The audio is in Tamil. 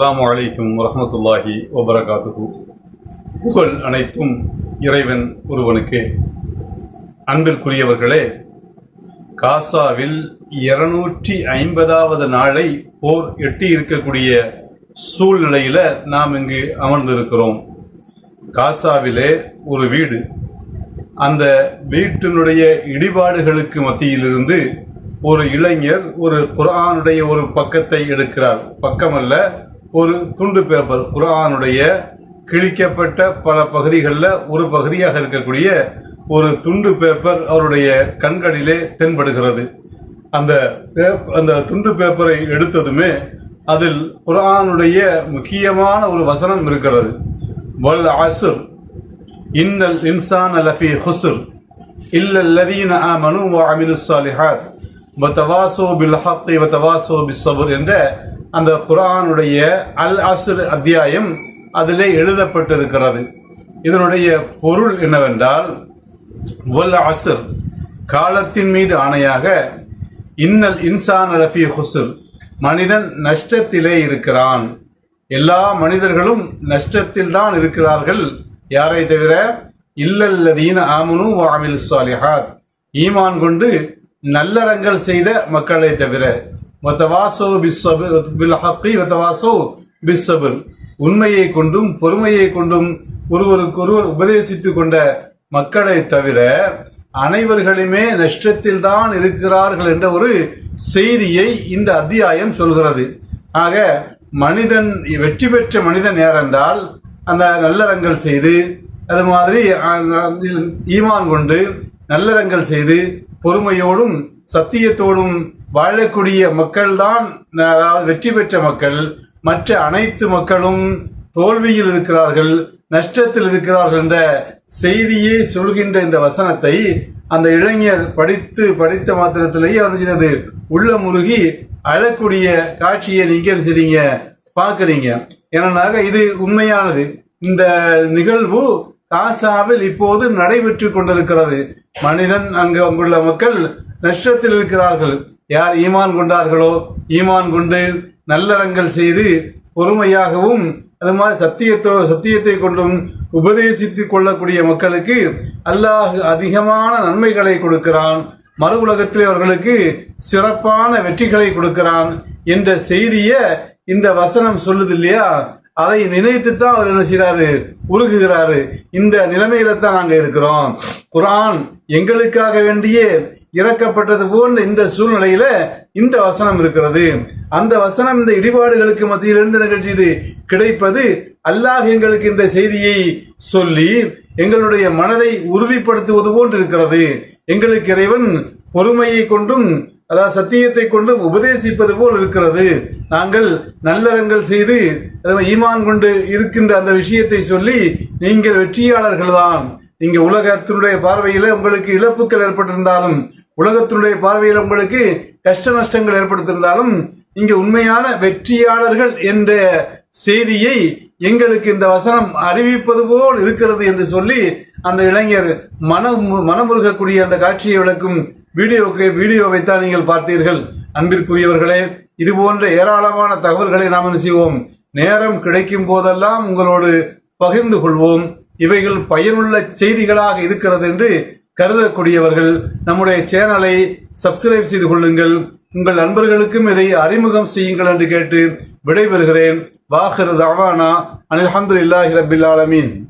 அலாம் வலைக்கும் வரஹ்மத்துல்லாஹி வபரகாத்துஹு. புகழ் அனைத்தும் இறைவன் ஒருவனுக்கு. அன்பிற்குரியவர்களே காசாவில் இருநூற்றி ஐம்பதாவது நாளை போர் எட்டி இருக்கக்கூடிய சூழ்நிலையில் நாம் இங்கு அமர்ந்திருக்கிறோம். காசாவிலே ஒரு வீடு. அந்த வீட்டினுடைய இடிபாடுகளுக்கு மத்தியிலிருந்து ஒரு இளைஞர் ஒரு குரானுடைய ஒரு பக்கத்தை எடுக்கிறார். பக்கமல்ல ஒரு துண்டு பேப்பர் குரானுடைய கிழிக்கப்பட்ட பல பகுதிகளில் ஒரு பகுதியாக இருக்கக்கூடிய ஒரு துண்டு பேப்பர் அவருடைய கண்களிலே தென்படுகிறது. அந்த பேப்- அந்த துண்டு பேப்பரை எடுத்ததுமே அதில் குரானுடைய முக்கியமான ஒரு வசனம் இருக்கிறது. வல் அசுர் இன்னல் இன்சான் லஃபி ஹுசுர் இல்ல அல்லதீன வ வஅமிலு ஸாலிஹாத் வதவாசோ பில் ஹக்கி பி சபுர் என்ற அந்த குரானுடைய அல் அசுர் அத்தியாயம் அதிலே எழுதப்பட்டிருக்கிறது. இதனுடைய பொருள் என்னவென்றால் வல் அசுர் காலத்தின் மீது ஆணையாக இன்னல் இன்சான் ரஃபி ஹுசுர் மனிதன் நஷ்டத்திலே இருக்கிறான். எல்லா மனிதர்களும் நஷ்டத்தில் தான் இருக்கிறார்கள். யாரை தவிர இல்லல்லதீன ஆமனு வாமில் சாலிஹாத் ஈமான் கொண்டு நல்லறங்கள் செய்த மக்களை தவிர. வத்தவாசோ பிஸ்ஸபு பிஸ்ஸபுர் உண்மையை கொண்டும் பொறுமையை கொண்டும் ஒருவருக்கு ஒருவர் உபதேசித்துக் கொண்ட மக்களை தவிர அனைவர்களுமே நஷ்டத்தில் தான் இருக்கிறார்கள் என்ற ஒரு செய்தியை இந்த அத்தியாயம் சொல்கிறது. ஆக மனிதன் வெற்றி பெற்ற மனிதன் யார் என்றால் அந்த நல்லறங்கள் செய்து அது மாதிரி ஈமான் கொண்டு நல்லறங்கள் செய்து பொறுமையோடும் சத்தியத்தோடும் வாழக்கூடிய மக்கள் தான் அதாவது வெற்றி பெற்ற மக்கள் மற்ற அனைத்து மக்களும் தோல்வியில் இருக்கிறார்கள் நஷ்டத்தில் இருக்கிறார்கள் என்ற செய்தியை சொல்கின்ற இந்த வசனத்தை அந்த இளைஞர் படித்து படித்த மாத்திரத்திலேயே வந்து உள்ள முருகி அழக்கூடிய காட்சியை நீங்க செய்றீங்க? பார்க்குறீங்க. ஏன்னாக இது உண்மையானது. இந்த நிகழ்வு காசாவில் இப்போது நடைபெற்று கொண்டிருக்கிறது. மனிதன் அங்கு அங்குள்ள மக்கள் நஷ்டத்தில் இருக்கிறார்கள். யார் ஈமான் கொண்டார்களோ ஈமான் கொண்டு நல்லறங்கள் செய்து பொறுமையாகவும் அது மாதிரி சத்தியத்தோ சத்தியத்தை கொண்டும் உபதேசித்துக் கொள்ளக்கூடிய மக்களுக்கு அல்லாஹ் அதிகமான நன்மைகளை கொடுக்கிறான். மறு உலகத்திலே அவர்களுக்கு சிறப்பான வெற்றிகளை கொடுக்கிறான் என்ற செய்தியை இந்த வசனம் சொல்லுது இல்லையா? அதை நினைத்து தான் அவர் என்ன செய்கிறாரு உருகுகிறாரு. இந்த நிலைமையில தான் நாங்கள் இருக்கிறோம். குரான் எங்களுக்காக வேண்டியே இறக்கப்பட்டது போன்ற இந்த சூழ்நிலையில இந்த வசனம் இருக்கிறது. அந்த வசனம் இந்த இடிபாடுகளுக்கு மத்தியிலிருந்து நிகழ்ச்சி இது கிடைப்பது? அல்லாஹ் எங்களுக்கு இந்த செய்தியை சொல்லி எங்களுடைய மனதை உறுதிப்படுத்துவது போன்று இருக்கிறது. எங்களுக்கு இறைவன் பொறுமையை கொண்டும் அதாவது சத்தியத்தை கொண்டும் உபதேசிப்பது போல் இருக்கிறது. நாங்கள் நல்லறங்கள் செய்து ஈமான் கொண்டு இருக்கின்ற அந்த விஷயத்தை சொல்லி நீங்கள் வெற்றியாளர்கள் தான் இங்கே உலகத்தினுடைய பார்வையில் உங்களுக்கு இழப்புகள் ஏற்பட்டிருந்தாலும் உலகத்தினுடைய பார்வையில் உங்களுக்கு கஷ்ட நஷ்டங்கள் ஏற்படுத்தியிருந்தாலும் இங்கு உண்மையான வெற்றியாளர்கள் என்ற செய்தியை எங்களுக்கு இந்த வசனம் அறிவிப்பது போல் இருக்கிறது என்று சொல்லி அந்த இளைஞர் மனம் மனமுருகக்கூடிய அந்த காட்சியை விளக்கும் வீடியோக்கு வீடியோவை தான் நீங்கள் பார்த்தீர்கள். அன்பிற்குரியவர்களே இது போன்ற ஏராளமான தகவல்களை நாம் என்ன செய்வோம்? நேரம் கிடைக்கும் போதெல்லாம் உங்களோடு பகிர்ந்து கொள்வோம். இவைகள் பயனுள்ள செய்திகளாக இருக்கிறது என்று கருதக்கூடியவர்கள் நம்முடைய சேனலை சப்ஸ்கிரைப் செய்து கொள்ளுங்கள். உங்கள் நண்பர்களுக்கும் இதை அறிமுகம் செய்யுங்கள் என்று கேட்டு விடைபெறுகிறேன். வாஹிர் தவானா. அனில் அஹமதுல்லாஹி ரபில் ஆலமீன்.